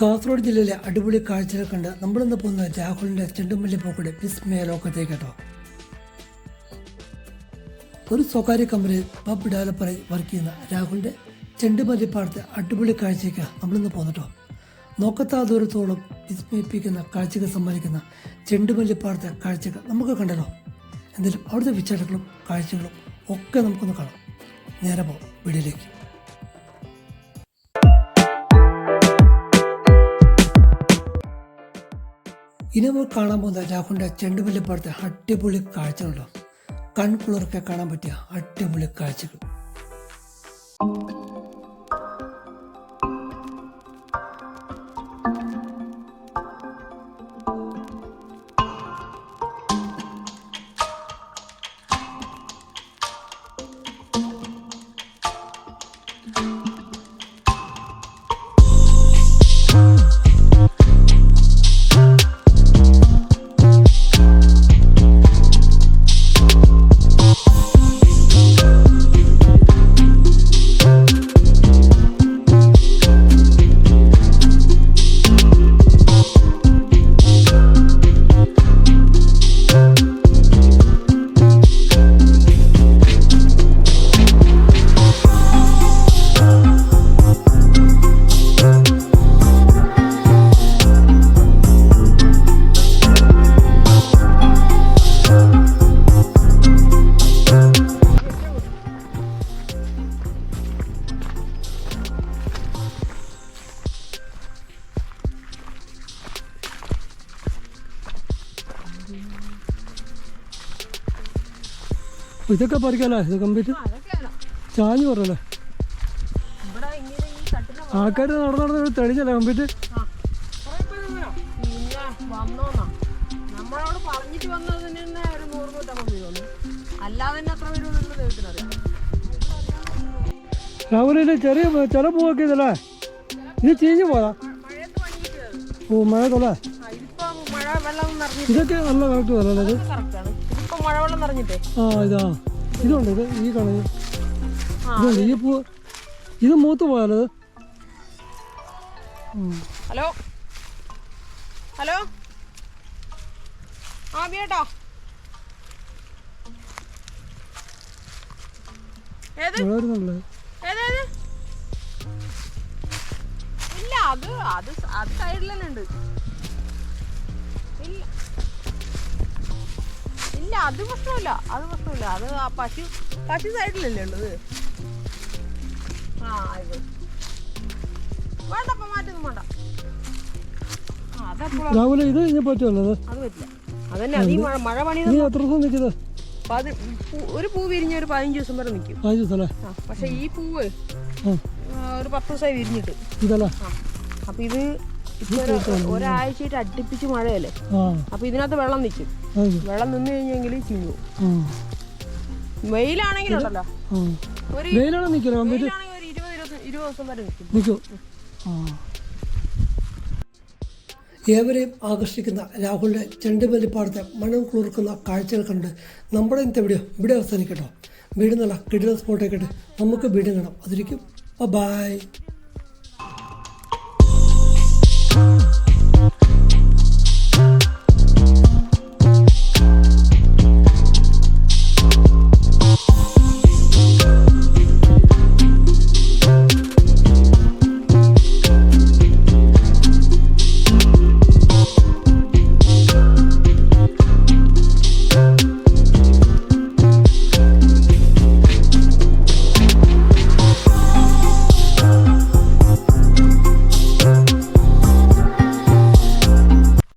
കാസർഗോഡ് ജില്ലയിലെ അടിപൊളി കാഴ്ചകൾ കണ്ട് നമ്മളിന്ന് പോകുന്ന രാഹുലിന്റെ ചെണ്ടുമല്ലി പൂക്കളുടെ വിസ്മയ ലോകത്തേക്ക് കേട്ടോ ഒരു സ്വകാര്യ കമ്പനിയിൽ പബ് ഡെവലപ്പറായി വർക്ക് ചെയ്യുന്ന രാഹുലിന്റെ ചെണ്ടുമല്ലിപ്പാടത്തെ അടിപൊളി കാഴ്ചയ്ക്ക് നമ്മളിന്ന് പോന്നിട്ടോ നോക്കത്താ ദൂരത്തോളം വിസ്മയിപ്പിക്കുന്ന കാഴ്ചകൾ സമ്മാനിക്കുന്ന ചെണ്ടുമല്ലിപ്പാടത്തെ കാഴ്ചകൾ നമുക്ക് കണ്ടല്ലോ. എന്തായാലും അവിടുത്തെ വിശേഷങ്ങളും കാഴ്ചകളും ഒക്കെ നമുക്കൊന്ന് കാണാം. നേരെ പോകാം വീഡിയോയിലേക്ക്. ഇനി നമ്മൾ കാണാൻ പോകുന്ന രാഹുലിന്റെ ചെണ്ടുമല്ലിപ്പാടത്തെ അടിപൊളി കാഴ്ചകളുണ്ടോ? കൺകുളിർക്കെ കാണാൻ പറ്റിയ അടിപൊളി കാഴ്ചകൾ. ഇതൊക്കെ പറിക്കാലോ? ഇത് കംപ്ലീറ്റ്? ചാഞ്ഞു പറഞ്ഞല്ലേ ആൾക്കാര് നടന്നു ആൾക്കാർ നടന്ന് നടന്ന് തെളിഞ്ഞല്ലേ കംപ്ലീറ്റ്? ദൈവത്തിനറിയാം രാവിലെ ചെറിയ ചില പൂവൊക്കെ ഇതല്ലേ? ഇത് ചീഞ്ഞു പോയാ മഴയത്ത് പണിയിട്ട് ഓ മഴ തൊള്ളേ ഇതൊക്കെ നല്ല കറക്റ്റ് പറയല്ലേ ഇത് കറക്റ്റാണ് ഇതിപ്പം മഴ വെള്ളം നിറഞ്ഞിട്ടേ. ആ ഇതാ. ഇതുണ്ട് ഇത് ഈ കളർ ഇതുണ്ട് ഈ പൂ ഇത് മൂത്ത് പോയാലത്. ഹലോ? ഹലോ? ആ ബിയേട്ടോ ഇല്ല അത് അത് അത് തന്നെ ഉണ്ട്. ഇല്ല. ഇല്ല അത് പ്രശ്നമില്ല അത് പ്രശ്നമില്ല. അത് ആ പശു പശു സൈഡിലല്ലേ ഉള്ളത്? ആ ആയിക്കോട്ടെ വേണ്ടപ്പ മാറ്റൊന്നും വേണ്ട. ആ അതെപ്പോഴും രാവിലെ ഇത് ഇനി പറ്റുമല്ലോ അത്? പറ്റില്ല. അതന്നെ അത് ഈ മഴ മഴ പണി നീ എത്ര ദിവസം നിൽക്കുന്നത്? പതി പൂ- ഒരു പൂ വിരിഞ്ഞ ഒരു പതിനഞ്ച് ദിവസം വരെ നിൽക്കും. അഞ്ച് ദിവസം അല്ലേ? ആ പക്ഷെ ഈ പൂവ് ആ. ഒരു പത്ത് ദിവസമായി വിരിഞ്ഞിട്ട്. ഇതല്ലേ? അപ്പൊ ഇത് ഒരാഴ്ചയായിട്ട് അടുപ്പിച്ച് മഴയല്ലേ? അപ്പൊ ഇതിനകത്ത് വെള്ളം നിൽക്കും വെള്ളം നിന്ന് കഴിഞ്ഞെങ്കിൽ ചീഞ്ഞു വെയിലാണെങ്കിലുണ്ടല്ലോ. വെയിലാണ് നിൽക്കും ഏവരെയും ആകർഷിക്കുന്ന രാഹുലിന്റെ ചെണ്ടുമല്ലിപ്പാടത്തെ മണം കുളിർക്കുന്ന കാഴ്ചകൾ കണ്ട് നമ്മുടെ ഇന്നത്തെ വീഡിയോ ഇവിടെ അവസാനിക്കട്ടോ. വീട് നല്ല കിടിലൻ സ്പോട്ടേക്കിട്ട് നമുക്ക് വീണ്ടും കാണാം. അതിരിക്കും. ബൈ